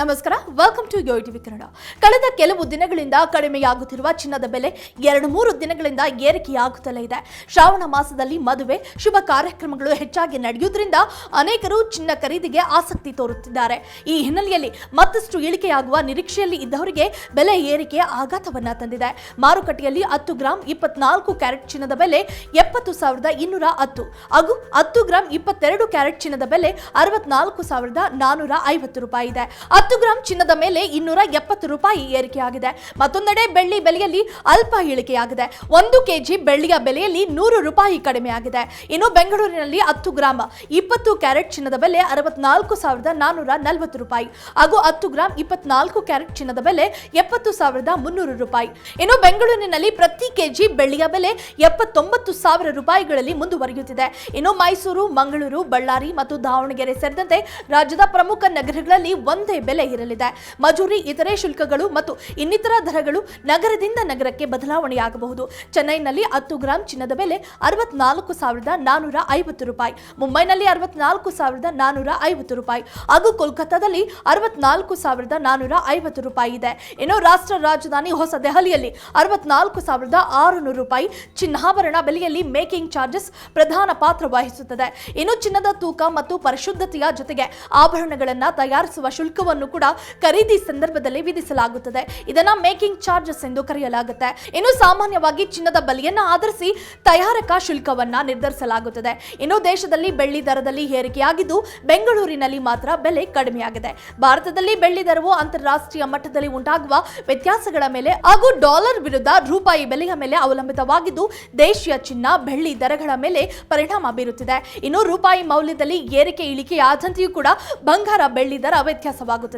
ನಮಸ್ಕಾರ welcome to yo TV Kannada ಕಳೆದ ಕೆಲವು ದಿನಗಳಿಂದ ಕಡಿಮೆಯಾಗುತ್ತಿರುವ ಚಿನ್ನದ ಬೆಲೆ ಎರಡು ಮೂರು ದಿನಗಳಿಂದ ಏರಿಕೆಯಾಗುತ್ತಲೇ ಇದೆ. ಶ್ರಾವಣ ಮಾಸದಲ್ಲಿ ಮದುವೆ, ಶುಭ ಕಾರ್ಯಕ್ರಮಗಳು ಹೆಚ್ಚಾಗಿ ನಡೆಯುವುದರಿಂದ ಅನೇಕರು ಚಿನ್ನ ಖರೀದಿಗೆ ಆಸಕ್ತಿ ತೋರುತ್ತಿದ್ದಾರೆ. ಈ ಹಿನ್ನೆಲೆಯಲ್ಲಿ ಮತ್ತಷ್ಟು ಇಳಿಕೆಯಾಗುವ ನಿರೀಕ್ಷೆಯಲ್ಲಿ ಇದ್ದವರಿಗೆ ಬೆಲೆ ಏರಿಕೆ ಆಘಾತವನ್ನ ತಂದಿದೆ. ಮಾರುಕಟ್ಟೆಯಲ್ಲಿ ಹತ್ತು ಗ್ರಾಂ ಇಪ್ಪತ್ನಾಲ್ಕು ಕ್ಯಾರೆಟ್ ಚಿನ್ನದ ಬೆಲೆ ಎಪ್ಪತ್ತು ಸಾವಿರದ ಇನ್ನೂರ ಹತ್ತು. ಹಾಗೂ ಹತ್ತು ಗ್ರಾಂ ಇಪ್ಪತ್ತೆರಡು ಕ್ಯಾರೆಟ್ ಚಿನ್ನದ ಬೆಲೆ ಅರವತ್ನಾಲ್ಕು ಸಾವಿರದ ನಾನೂರ ಐವತ್ತು ರೂಪಾಯಿ ಇದೆ. ಹತ್ತು ಗ್ರಾಂ ಚಿನ್ನದ ಮೇಲೆ ಇನ್ನೂರ ಎಪ್ಪತ್ತು ರೂಪಾಯಿ ಏರಿಕೆಯಾಗಿದೆ ಮತ್ತೊಂದೆಡೆ ಬೆಳ್ಳಿ ಬೆಲೆಯಲ್ಲಿ ಅಲ್ಪ ಇಳಿಕೆಯಾಗಿದೆ ಒಂದು ಕೆಜಿ ಬೆಳ್ಳಿಯ ಬೆಲೆಯಲ್ಲಿ ನೂರು ರೂಪಾಯಿ ಕಡಿಮೆಯಾಗಿದೆ ಇನ್ನು ಬೆಂಗಳೂರಿನಲ್ಲಿ ಹತ್ತು ಗ್ರಾಂ ಇಪ್ಪತ್ತು ಕ್ಯಾರೆಟ್ ಚಿನ್ನದ ಬೆಲೆ ಅರವತ್ನಾಲ್ಕು ಸಾವಿರದ ನಾನೂರ ನಲವತ್ತು ರೂಪಾಯಿ. ಹಾಗೂ ಹತ್ತು ಗ್ರಾಂ ಇಪ್ಪತ್ನಾಲ್ಕು ಕ್ಯಾರೆಟ್ ಚಿನ್ನದ ಬೆಲೆ ಎಪ್ಪತ್ತು ಸಾವಿರದ ಮುನ್ನೂರು ರೂಪಾಯಿ. ಇನ್ನು ಬೆಂಗಳೂರಿನಲ್ಲಿ ಪ್ರತಿ ಕೆಜಿ ಬೆಳ್ಳಿಯ ಬೆಲೆ ಎಪ್ಪತ್ತೊಂಬತ್ತು ಸಾವಿರ ರೂಪಾಯಿಗಳಲ್ಲಿ ಮುಂದುವರಿಯುತ್ತಿದೆ. ಇನ್ನು ಮೈಸೂರು, ಮಂಗಳೂರು, ಬಳ್ಳಾರಿ ಮತ್ತು ದಾವಣಗೆರೆ ಸೇರಿದಂತೆ ರಾಜ್ಯದ ಪ್ರಮುಖ ನಗರಗಳಲ್ಲಿ ಒಂದೇ ಬೆಲೆ ಇರಲಿದೆ ಮಜೂರಿ, ಇತರೆ ಶುಲ್ಕಗಳು ಮತ್ತು ಇನ್ನಿತರ ದರಗಳು ನಗರದಿಂದ ನಗರಕ್ಕೆ ಬದಲಾವಣೆಯಾಗಬಹುದು. ಚೆನ್ನೈನಲ್ಲಿ ಹತ್ತು ಗ್ರಾಂ ಚಿನ್ನದ ಬೆಲೆ ಅರವತ್ನಾಲ್ಕು ಸಾವಿರದ ನಾನೂರ ಐವತ್ತು ರೂಪಾಯಿ. ಮುಂಬೈನಲ್ಲಿ ಅರವತ್ನಾಲ್ಕು ಸಾವಿರದ ನಾನೂರ ಐವತ್ತು ರೂಪಾಯಿ. ಹಾಗೂ ಕೋಲ್ಕತ್ತಾದಲ್ಲಿ ಅರವತ್ನಾಲ್ಕು ಸಾವಿರದ ನಾನೂರ ಐವತ್ತು ರೂಪಾಯಿ ಇದೆ. ಇನ್ನು ರಾಷ್ಟ್ರ ರಾಜಧಾನಿ ಹೊಸ ದೆಹಲಿಯಲ್ಲಿ ಅರವತ್ನಾಲ್ಕು ಸಾವಿರದ ಆರುನೂರು ರೂಪಾಯಿ ಚಿನ್ನಾಭರಣ ಬೆಲೆಯಲ್ಲಿ ಮೇಕಿಂಗ್ ಚಾರ್ಜಸ್ ಪ್ರಧಾನ ಪಾತ್ರ ವಹಿಸುತ್ತದೆ. ಇನ್ನು ಚಿನ್ನದ ತೂಕ ಮತ್ತು ಪರಿಶುದ್ಧತೆಯ ಜೊತೆಗೆ ಆಭರಣಗಳನ್ನು ತಯಾರಿಸುವ ಶುಲ್ಕವನ್ನು ಕೂಡ ಖರೀದಿ ಸಂದರ್ಭದಲ್ಲಿ ವಿಧಿಸಲಾಗುತ್ತದೆ. ಇದನ್ನ ಮೇಕಿಂಗ್ ಚಾರ್ಜಸ್ ಎಂದು ಕರೆಯಲಾಗುತ್ತೆ. ಇನ್ನು ಸಾಮಾನ್ಯವಾಗಿ ಚಿನ್ನದ ಬಲಿಯನ್ನ ಆಧರಿಸಿ ತಯಾರಕ ಶುಲ್ಕವನ್ನ ನಿರ್ಧರಿಸಲಾಗುತ್ತದೆ. ಇನ್ನು ದೇಶದಲ್ಲಿ ಬೆಳ್ಳಿ ದರದಲ್ಲಿ ಏರಿಕೆಯಾಗಿದ್ದು ಬೆಂಗಳೂರಿನಲ್ಲಿ ಮಾತ್ರ ಬೆಲೆ ಕಡಿಮೆಯಾಗಿದೆ. ಭಾರತದಲ್ಲಿ ಬೆಳ್ಳಿ ದರವು ಅಂತಾರಾಷ್ಟ್ರೀಯ ಮಟ್ಟದಲ್ಲಿ ಉಂಟಾಗುವ ವ್ಯತ್ಯಾಸಗಳ ಮೇಲೆ ಹಾಗೂ ಡಾಲರ್ ವಿರುದ್ಧ ರೂಪಾಯಿ ಬೆಲೆಯ ಮೇಲೆ ಅವಲಂಬಿತವಾಗಿದ್ದು ದೇಶೀಯ ಚಿನ್ನ, ಬೆಳ್ಳಿ ದರಗಳ ಮೇಲೆ ಪರಿಣಾಮ ಬೀರುತ್ತಿದೆ. ಇನ್ನು ರೂಪಾಯಿ ಮೌಲ್ಯದಲ್ಲಿ ಏರಿಕೆ ಇಳಿಕೆಯಾದಂತೆಯೂ ಕೂಡ ಬಂಗಾರ ಬೆಳ್ಳಿ ದರ ವ್ಯತ್ಯಾಸವಾಗುತ್ತದೆ.